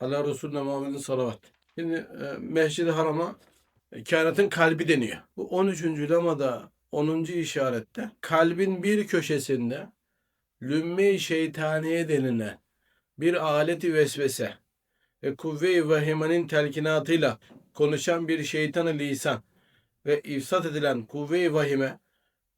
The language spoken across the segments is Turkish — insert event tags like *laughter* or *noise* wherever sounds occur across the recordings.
Allah Resulüne Muhammed'in salavat. Şimdi e, Mescid-i Haram'a e, kainatın kalbi deniyor. Bu 13. lemada 10. işarette kalbin bir köşesinde lümme-i şeytaniye denilen bir aleti vesvese ve kuvve-i vahimenin telkinatıyla konuşan bir şeytanı lisan ve ifsat edilen kuvve-i vahime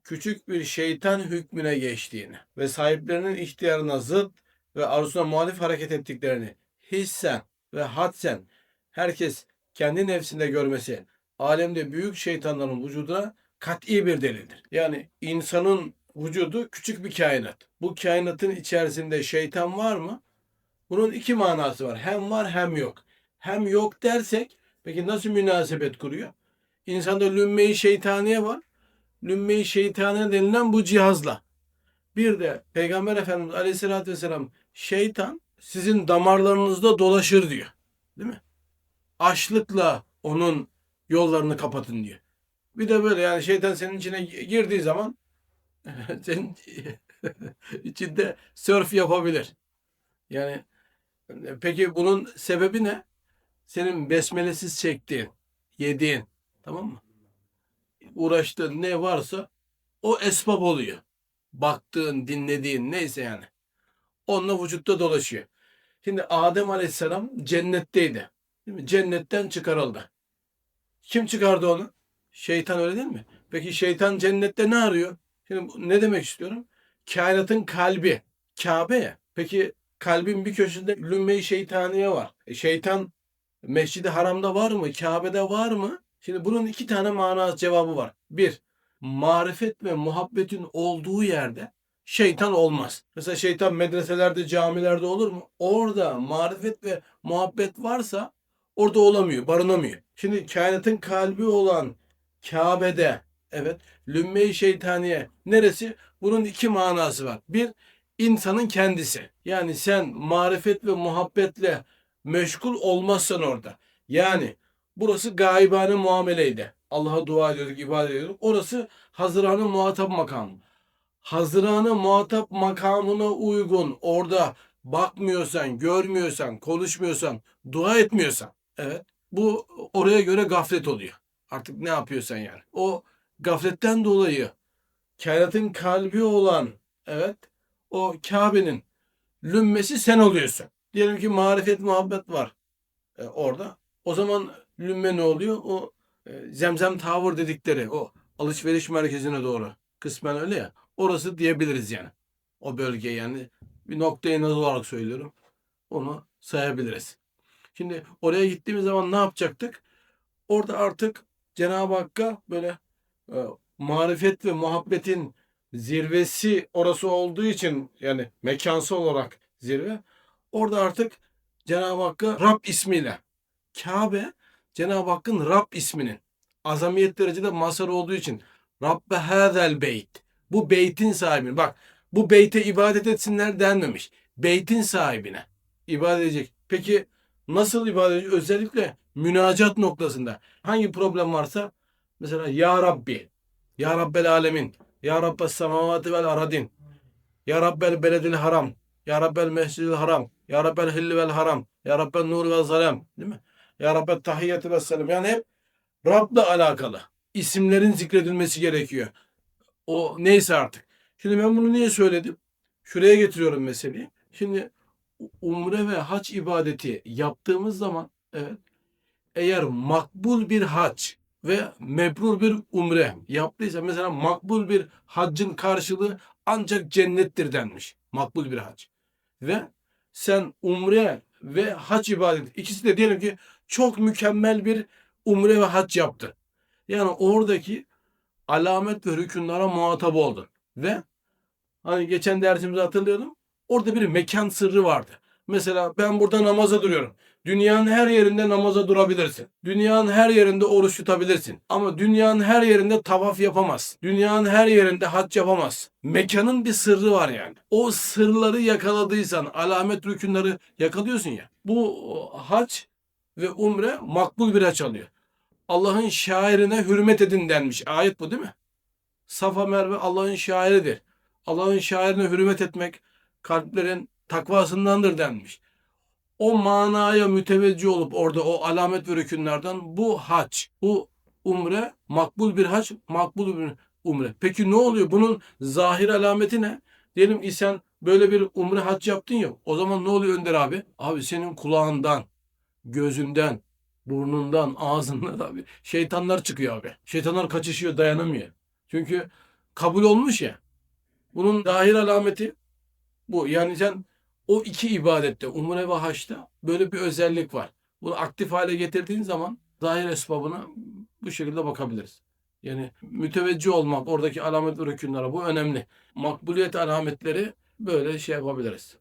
küçük bir şeytan hükmüne geçtiğini ve sahiplerinin ihtiyarına zıt ve arzusuna muhalif hareket ettiklerini hissen ve hadsen herkes kendi nefsinde görmesi alemde büyük şeytanların vücuduna kat'i bir delildir. Yani insanın vücudu küçük bir kainat. Bu kainatın içerisinde şeytan var mı? Bunun iki manası var. Hem var hem yok. Hem yok dersek peki nasıl münasebet kuruyor? İnsanda lümme-i şeytaniye var. Lümme-i şeytaniye denilen bu cihazla. Bir de Peygamber Efendimiz Aleyhisselatü Vesselam şeytan sizin damarlarınızda dolaşır diyor. Değil mi? Açlıkla onun yollarını kapatın diyor. Bir de böyle yani şeytan senin içine girdiği zaman *laughs* senin *laughs* içinde sörf yapabilir. Yani peki bunun sebebi ne? Senin besmelesiz çektiğin, yediğin, tamam mı? Uğraştığın ne varsa o esbab oluyor. Baktığın, dinlediğin neyse yani. Onunla vücutta dolaşıyor. Şimdi Adem Aleyhisselam cennetteydi. Değil mi? Cennetten çıkarıldı. Kim çıkardı onu? Şeytan öyle değil mi? Peki şeytan cennette ne arıyor? Şimdi ne demek istiyorum? Kainatın kalbi. Kabe ya. Peki kalbin bir köşesinde lümme-i şeytaniye var. E şeytan Mescid-i Haram'da var mı? Kabe'de var mı? Şimdi bunun iki tane manası cevabı var. Bir, marifet ve muhabbetin olduğu yerde şeytan olmaz. Mesela şeytan medreselerde, camilerde olur mu? Orada marifet ve muhabbet varsa orada olamıyor, barınamıyor. Şimdi kainatın kalbi olan Kabe'de, evet, lümme-i şeytaniye neresi? Bunun iki manası var. Bir, insanın kendisi. Yani sen marifet ve muhabbetle meşgul olmazsan orada. Yani burası gaibane muameleydi. Allah'a dua ediyorduk, ibadet ediyorduk. Orası hazıranı muhatap makamı. Hazıranı muhatap makamına uygun orada bakmıyorsan, görmüyorsan, konuşmuyorsan, dua etmiyorsan. Evet. Bu oraya göre gaflet oluyor. Artık ne yapıyorsan yani. O gafletten dolayı kainatın kalbi olan evet o Kabe'nin lümmesi sen oluyorsun. Diyelim ki marifet muhabbet var e, orada. O zaman lümme ne oluyor? O e, zemzem tavır dedikleri o alışveriş merkezine doğru. Kısmen öyle ya. Orası diyebiliriz yani. O bölge yani. Bir noktaya nazar olarak söylüyorum. Onu sayabiliriz. Şimdi oraya gittiğimiz zaman ne yapacaktık? Orada artık Cenab-ı Hakk'a böyle e, marifet ve muhabbetin zirvesi orası olduğu için yani mekansal olarak zirve. Orada artık Cenab-ı Hakk'a Rab ismiyle Kabe Cenab-ı Hakk'ın Rab isminin azamiyet derecede mazhar olduğu için Rabbe hazel beyt bu beytin sahibine bak bu beyte ibadet etsinler denmemiş. Beytin sahibine ibadet edecek. Peki nasıl ibadet edecek? Özellikle münacat noktasında hangi problem varsa mesela Ya Rabbi Ya Rabbel Alemin Ya Rabbes semavati vel aradin Ya Rabbel beledil haram Ya Rabbel mescidil haram Ya Rabbel hilli vel haram Ya Rabbel nur vel zalam değil mi? Ya Rabbel tahiyyatü ve selam yani hep Rab'la alakalı isimlerin zikredilmesi gerekiyor. O neyse artık. Şimdi ben bunu niye söyledim? Şuraya getiriyorum meseleyi. Şimdi umre ve hac ibadeti yaptığımız zaman evet eğer makbul bir hac ve mebrur bir umre yaptıysa mesela makbul bir haccın karşılığı ancak cennettir denmiş. Makbul bir hac. Ve sen umre ve hac ibadeti ikisi de diyelim ki çok mükemmel bir umre ve hac yaptı. Yani oradaki alamet ve hükümlere muhatap oldun. Ve hani geçen dersimizi hatırlayalım. Orada bir mekan sırrı vardı. Mesela ben burada namaza duruyorum. Dünyanın her yerinde namaza durabilirsin. Dünyanın her yerinde oruç tutabilirsin. Ama dünyanın her yerinde tavaf yapamaz. Dünyanın her yerinde hac yapamaz. Mekanın bir sırrı var yani. O sırları yakaladıysan, alamet rükünleri yakalıyorsun ya. Bu hac ve umre makbul bir hac alıyor. Allah'ın şairine hürmet edin denmiş. Ayet bu değil mi? Safa Merve Allah'ın şairidir. Allah'ın şairine hürmet etmek kalplerin takvasındandır denmiş. o manaya müteveccih olup orada o alamet ve rükünlerden bu hac, bu umre makbul bir hac, makbul bir umre. Peki ne oluyor? Bunun zahir alameti ne? Diyelim ki sen böyle bir umre hac yaptın ya. O zaman ne oluyor Önder abi? Abi senin kulağından, gözünden, burnundan, ağzından *laughs* abi şeytanlar çıkıyor abi. Şeytanlar kaçışıyor, dayanamıyor. Çünkü kabul olmuş ya. Bunun zahir alameti bu. Yani sen o iki ibadette, umre ve haçta böyle bir özellik var. Bunu aktif hale getirdiğin zaman zahir esbabına bu şekilde bakabiliriz. Yani müteveccih olmak, oradaki alamet ve bu önemli. Makbuliyet alametleri böyle şey yapabiliriz.